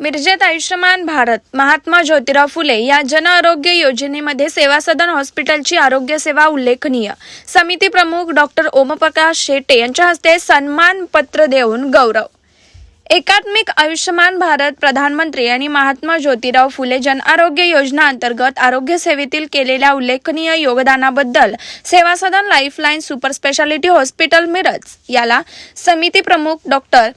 मिरजेत आयुष्यमान भारत महात्मा ज्योतिराव फुले या जन आरोग्य योजनेमध्ये सेवा सदन हॉस्पिटलची आरोग्य सेवा उल्लेखनीय. समिती प्रमुख डॉक्टर ओमप्रकाश शेटे यांच्या हस्ते सन्मान पत्र देऊन गौरव. एकात्मिक आयुष्यमान भारत प्रधानमंत्री आणि महात्मा ज्योतिराव फुले जन आरोग्य योजना अंतर्गत आरोग्य सेवेतील केलेल्या उल्लेखनीय योगदानाबद्दल Seva Sadan lifeline super speciality hospital Miraj याला समिती प्रमुख डॉक्टर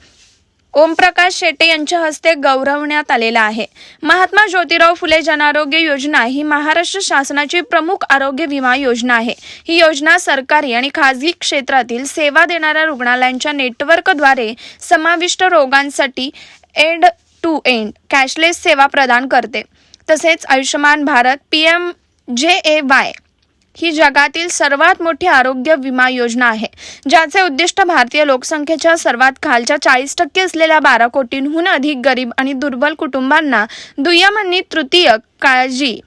ओमप्रकाश शेटे यांच्या हस्ते गौरवण्यात आलेला आहे. महात्मा ज्योतिराव फुले जनारोग्य योजना ही महाराष्ट्र शासनाची प्रमुख आरोग्य विमा योजना आहे. ही योजना सरकारी आणि खाजगी क्षेत्रातील सेवा देणाऱ्या रुग्णालयांच्या नेटवर्कद्वारे समाविष्ट रोगांसाठी एंड टू एंड कॅशलेस सेवा प्रदान करते. तसेच आयुष्यमान भारत पी एम जे ए वाय ही जगातील सर्वात मोठी आरोग्य विमा योजना आहे ज्याचे उद्दिष्ट भारतीय लोकसंख्येच्या सर्वात खालच्या चाळीस टक्के असलेल्या बारा कोटींहून अधिक गरीब आणि दुर्बल कुटुंबांना दुय्यम आणि तृतीय काळजी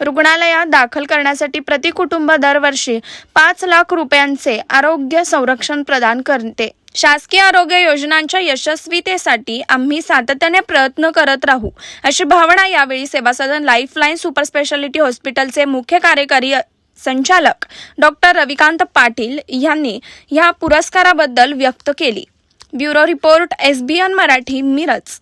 रुग्णालयात दाखल करण्यासाठी प्रति कुटुंब दरवर्षी पाच लाख रुपयांचे आरोग्य संरक्षण प्रदान करते. शासकीय आरोग्य योजनांच्या यशस्वीतेसाठी आम्ही सातत्याने प्रयत्न करत राहू अशी भावना यावेळी सेवा सदन लाईफलाईन सुपर स्पेशालिटी हॉस्पिटलचे मुख्य कार्यकारी संचालक डॉक्टर रविकांत पाटील यांनी या पुरस्काराबद्दल व्यक्त केली. Bureau report S B N Marathi Miraj.